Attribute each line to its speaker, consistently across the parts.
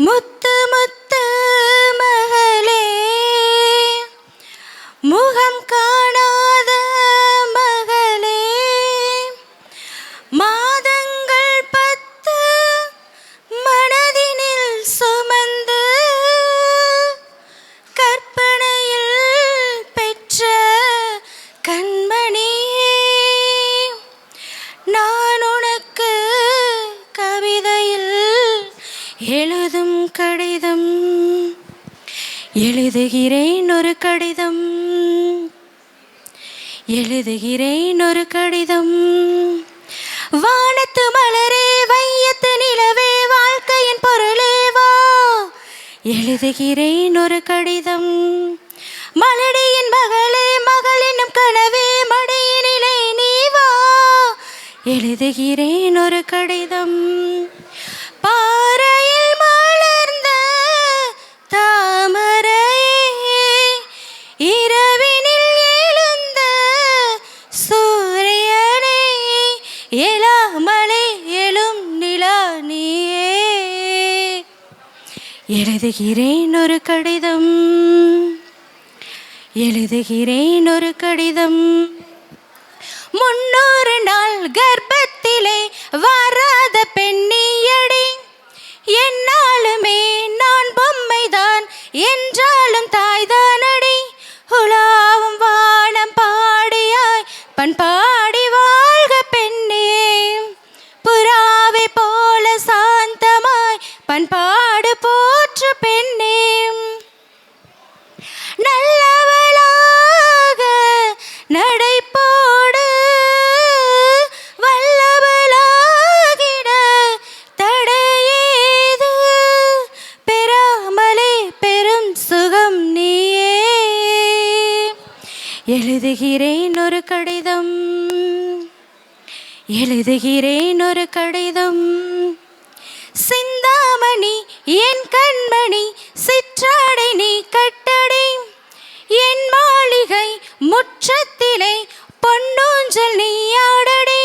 Speaker 1: Mut. எழுதும் கடிதம். எழுதுகிறேன் ஒரு கடிதம். எழுதுகிறேன் ஒரு கடிதம். வானத்து மலரே வையத்து நிலவே வாழ்க்கையின் பொருளேவா எழுதுகிறேன் ஒரு கடிதம். மலடியின் மகளே மகள் என்னும் கனவே மடியினிலே நீவா எழுதுகிறேன் ஒரு கடிதம். பா எழுதுகிறேன் ஒரு கடிதம். எழுதுகிறேன் ஒரு கடிதம். முன்னூறு நாள் கர்ப்ப எழுதுகிறேன் ஒரு கடிதம். எழுதுகிறேன் ஒரு கடிதம். சிந்தாமணி என் கண்மணி சிற்றாடை நீ கட்டடை. என் மாளிகை முற்றத்திலே பொன்னூஞ்சல் நீ ஆடடி.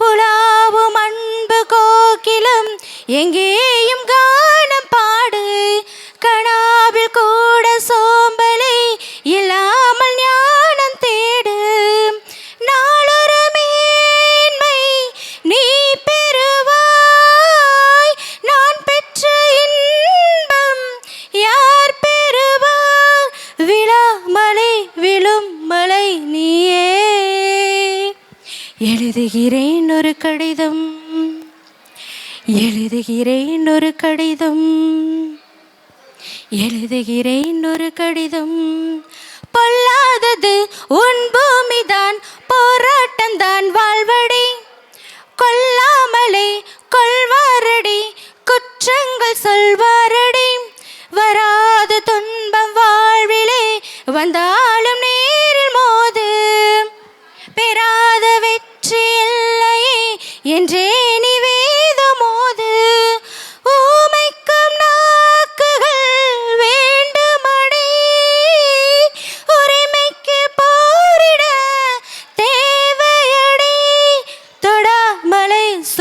Speaker 1: உலாவும் அன்பு கோகிலம் எங்கே விழா விழாமலை விழும் மலை நீயே. எழுதுகிறேன் ஒரு கடிதம். எழுதுகிறேன் ஒரு கடிதம். எழுதுகிறேன் ஒரு கடிதம். பொல்லாதது உன்பு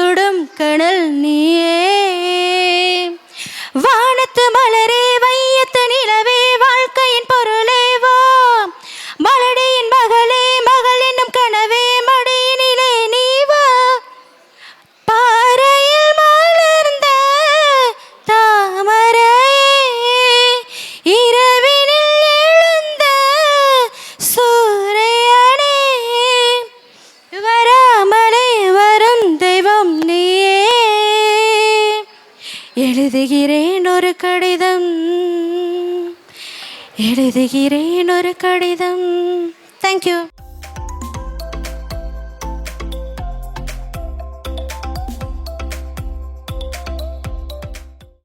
Speaker 1: தொடாமலை சுடும் கணல் நீயே. வானத்து மலர் எழுதுகிறேன் ஒரு கடிதம். எழுதுகிறேன் ஒரு கடிதம். தேங்க்யூ